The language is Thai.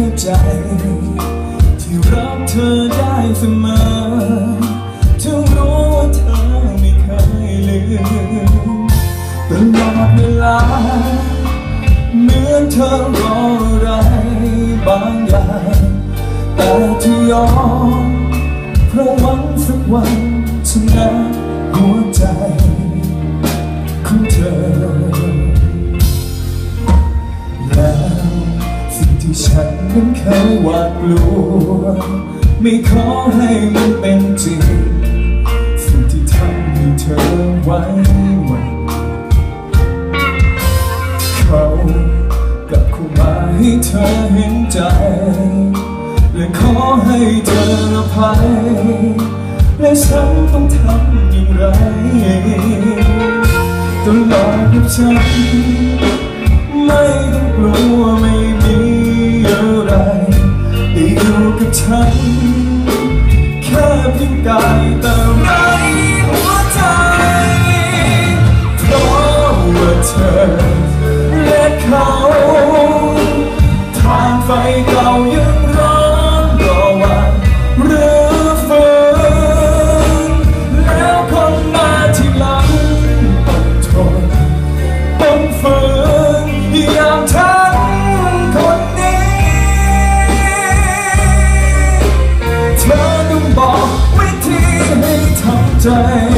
เข้าใจ ที่รักเธอได้เสมอถึงรู้ว่าเธอไม่เคยลืมตลอดเวลาเหมือนเธอรออะไรบางอย่างแต่ที่ยอมเพราะหวังสักวันชนะหัวใจ ที่ฉันนั้นเคยหวาดกลัว ไม่ขอให้มันเป็นจริง สิ่งที่ทำให้เธอไว้วันเขากลับเข้ามาให้เธอเห็นใจ และขอให้เธออภัย และฉันต้องทำอย่างไรตลอดกับฉัน ไม่ต้องกลัว กับฉัน แค่เพียงกายแต่ไม่หัวใจ say